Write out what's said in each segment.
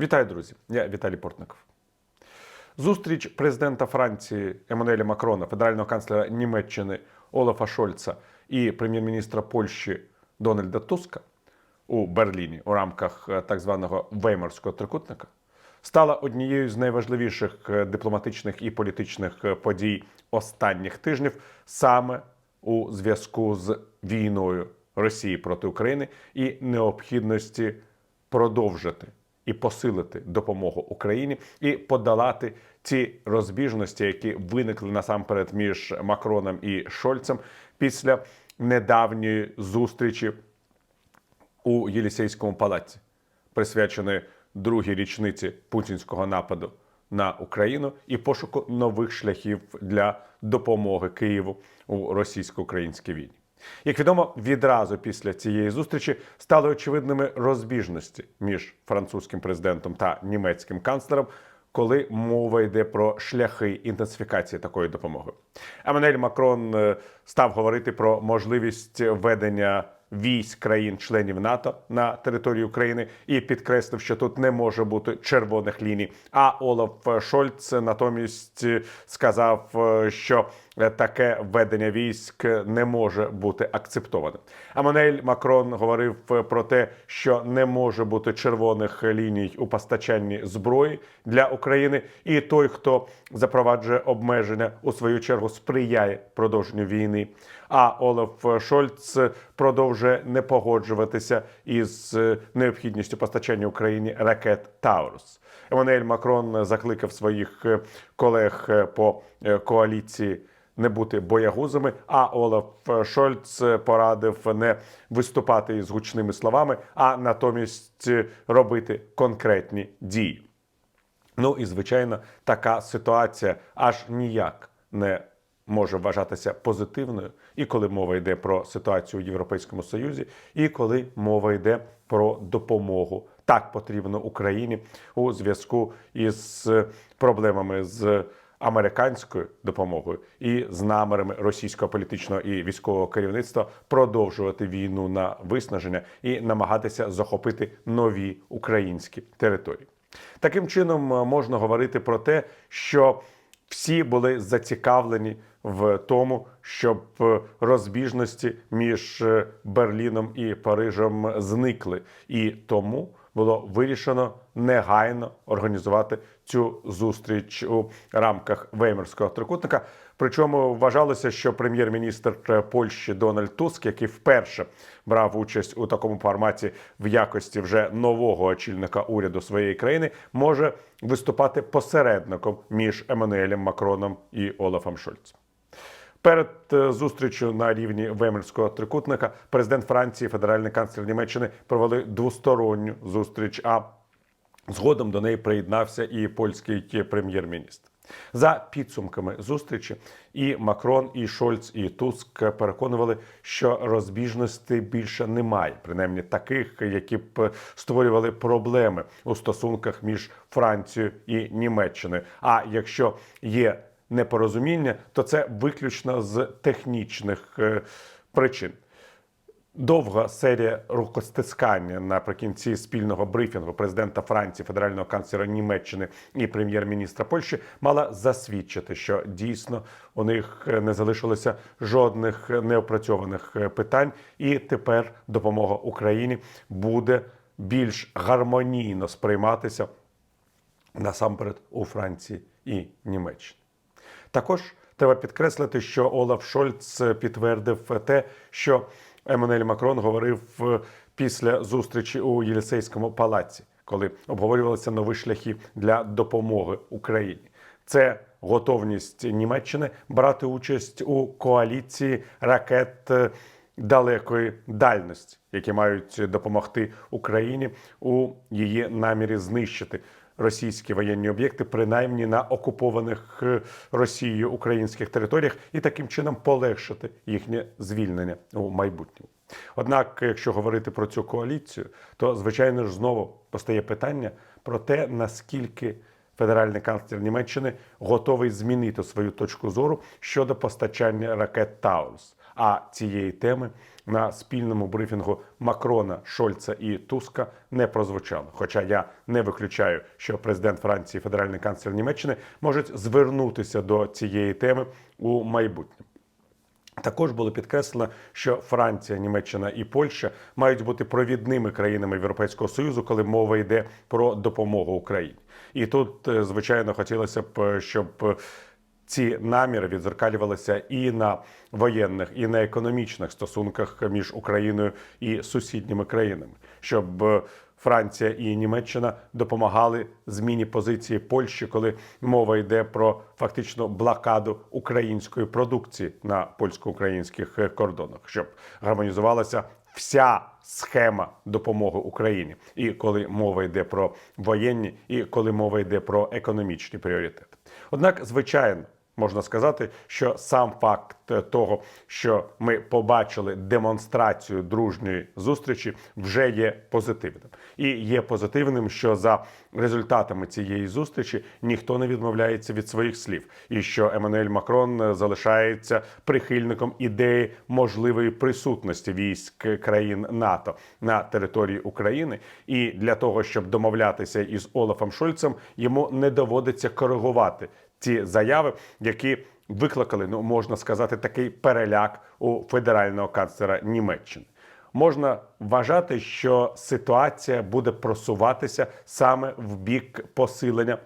Вітаю, друзі! Я Віталій Портников. Зустріч президента Франції Еммануеля Макрона, федерального канцлера Німеччини Олафа Шольца і прем'єр-міністра Польщі Дональда Туска у Берліні у рамках е, так званого Веймарського трикутника стала однією з найважливіших е, дипломатичних і політичних е, подій останніх тижнів саме у зв'язку з війною Росії проти України і необхідності продовжити і посилити допомогу Україні і подолати ці розбіжності, які виникли насамперед між Макроном і Шольцем після недавньої зустрічі у Єлісейському палаці, присвяченої другій річниці путінського нападу на Україну і пошуку нових шляхів для допомоги Києву у російсько-українській війні. Як відомо, відразу після цієї зустрічі стали очевидними розбіжності між французьким президентом та німецьким канцлером, коли мова йде про шляхи інтенсифікації такої допомоги. Еммануель Макрон е, став говорити про можливість ведення військ країн-членів НАТО на території України і підкреслив, що тут не може бути червоних ліній. А Олаф Шольц натомість сказав, е, що таке ведення військ не може бути акцептоване. Аманель Макрон говорив про те, що не може бути червоних ліній у постачанні зброї для України, і той, хто запроваджує обмеження, у свою чергу сприяє продовженню війни. А Олаф Шольц продовжує не погоджуватися із необхідністю постачання Україні ракет Таурус. Еммануель Макрон закликав своїх колег по коаліції не бути боягузами. А Олаф Шольц порадив не виступати із гучними словами, а натомість робити конкретні дії. Ну і звичайно, така ситуація аж ніяк не може вважатися позитивною, і коли мова йде про ситуацію у Європейському Союзі, і коли мова йде про допомогу так потрібно Україні у зв'язку із проблемами з американською допомогою і з намірами російського політичного і військового керівництва продовжувати війну на виснаження і намагатися захопити нові українські території. Таким чином можна говорити про те, що всі були зацікавлені в тому, щоб розбіжності між Берліном і Парижем зникли, і тому було вирішено негайно організувати цю зустріч у рамках Веймерського трикутника. Причому вважалося, що прем'єр-міністр Польщі Дональд Туск, який вперше брав участь у такому форматі в якості вже нового очільника уряду своєї країни, може виступати посередником між Еммануелем Макроном і Олафом Шольцем. Перед зустрічю на рівні Вемельського трикутника президент Франції, федеральний канцлер Німеччини провели двосторонню зустріч. А згодом до неї приєднався і польський прем'єр-міністр. За підсумками зустрічі, і Макрон, і Шольц, і Туск переконували, що розбіжностей більше немає, принаймні таких, які б створювали проблеми у стосунках між Францією і Німеччиною. А якщо є непорозуміння, то це виключно з технічних причин. Довга серія рукостискання наприкінці спільного брифінгу президента Франції, федерального канцлера Німеччини і прем'єр-міністра Польщі мала засвідчити, що дійсно у них не залишилося жодних неопрацьованих питань, і тепер допомога Україні буде більш гармонійно сприйматися насамперед у Франції і Німеччині. Також треба підкреслити, що Олаф Шольц підтвердив те, що Еммануель Макрон говорив після зустрічі у Єлісейському палаці, коли обговорювалися нові шляхи для допомоги Україні. Це готовність Німеччини брати участь у коаліції ракет далекої дальності, які мають допомогти Україні у її намірі знищити російські воєнні об'єкти, принаймні на окупованих Росією українських територіях, і таким чином полегшити їхнє звільнення у майбутньому. Однак, якщо говорити про цю коаліцію, то звичайно ж знову постає питання про те, наскільки федеральний канцлер Німеччини готовий змінити свою точку зору щодо постачання ракет Таурус. А цієї теми на спільному брифінгу Макрона, Шольца і Туска не прозвучало. Хоча я не виключаю, що президент Франції, федеральний канцлер Німеччини можуть звернутися до цієї теми у майбутньому. Також було підкреслено, що Франція, Німеччина і Польща мають бути провідними країнами Європейського союзу, коли мова йде про допомогу Україні. І тут, е, звичайно, хотілося б, е, щоб е, ці наміри відзеркалювалися і на воєнних, і на економічних стосунках між Україною і сусідніми країнами, щоб е, Франція і Німеччина допомагали зміні позиції Польщі, коли мова йде про фактично блокаду української продукції на польсько-українських е, кордонах, щоб гармонізувалася вся схема допомоги Україні, і коли мова йде про воєнні, і коли мова йде про економічні пріоритети. Однак, звичайно. Можна сказати, що сам факт того, що ми побачили демонстрацію дружньої зустрічі, вже є позитивним. І є позитивним, що за результатами цієї зустрічі ніхто не відмовляється від своїх слів, і що Еммануель Макрон залишається прихильником ідеї можливої присутності військ країн НАТО на території України. І для того, щоб домовлятися із Олафом Шольцем, йому не доводиться коригувати ці заяви, які викликали, ну можна сказати, такий переляк у федерального канцлера Німеччини. Можна вважати, що ситуація буде просуватися саме в бік посилення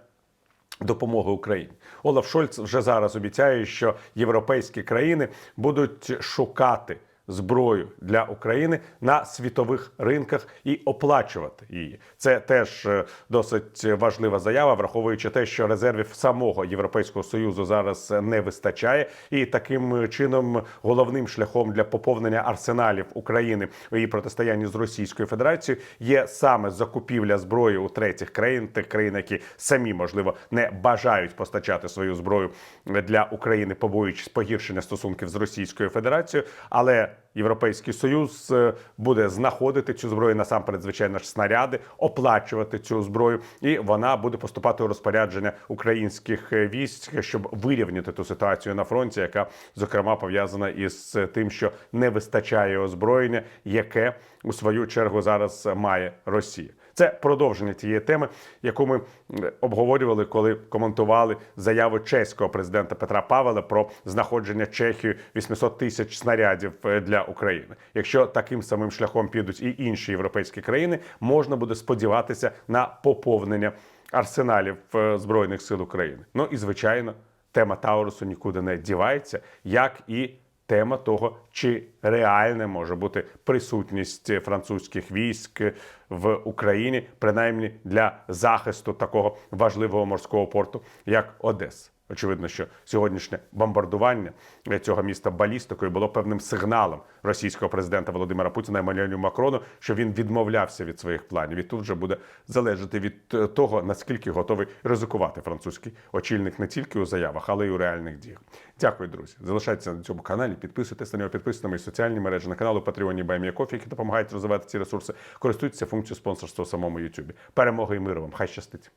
допомоги Україні. Олаф Шольц вже зараз обіцяє, що європейські країни будуть шукати зброю для України на світових ринках і оплачувати її. Це теж е, досить важлива заява, враховуючи те, що резервів самого Європейського союзу зараз не вистачає, і таким чином головним шляхом для поповнення арсеналів України у її протистоянні з Російською Федерацією є саме закупівля зброї у третіх країн, тих країн, які самі можливо не бажають постачати свою зброю для України, побоюючись погіршення стосунків з Російською Федерацією, але Європейський союз е, буде знаходити цю зброю насамперед, звичайно ж, снаряди, оплачувати цю зброю, і вона буде поступати у розпорядження українських е, військ, щоб вирівняти ту ситуацію на фронті, яка зокрема пов'язана із тим, що не вистачає озброєння, яке у свою чергу зараз має Росія. Це продовження тієї теми, яку ми е, обговорювали, коли коментували заяву чеського президента Петра Павела про знаходження Чехії 800 тисяч снарядів е, для України. Якщо таким самим шляхом підуть і інші європейські країни, можна буде сподіватися на поповнення арсеналів е, збройних сил України. Ну і звичайно, тема Таурусу нікуди не дівається, як і тема того, чи реальне може бути присутність французьких військ в Україні, принаймні для захисту такого важливого морського порту, як Одеса. Очевидно, що сьогоднішнє бомбардування цього міста балістикою було певним сигналом російського президента Володимира Путіна Еммануелю Макрону, що він відмовлявся від своїх планів. І тут вже буде залежати від е, того, наскільки готовий ризикувати французький очільник не тільки у заявах, але й у реальних діях. Дякую, друзі. Залишайтеся на цьому каналі, підписуйтесь на нього, підписуйтесь на мої соціальні мережі на канал у Патреоні Баймія Кофі, які допомагають розвивати ці ресурси. Користуйтеся функцією спонсорства у самому Ютубі. Перемоги і миру вам! Хай щастить!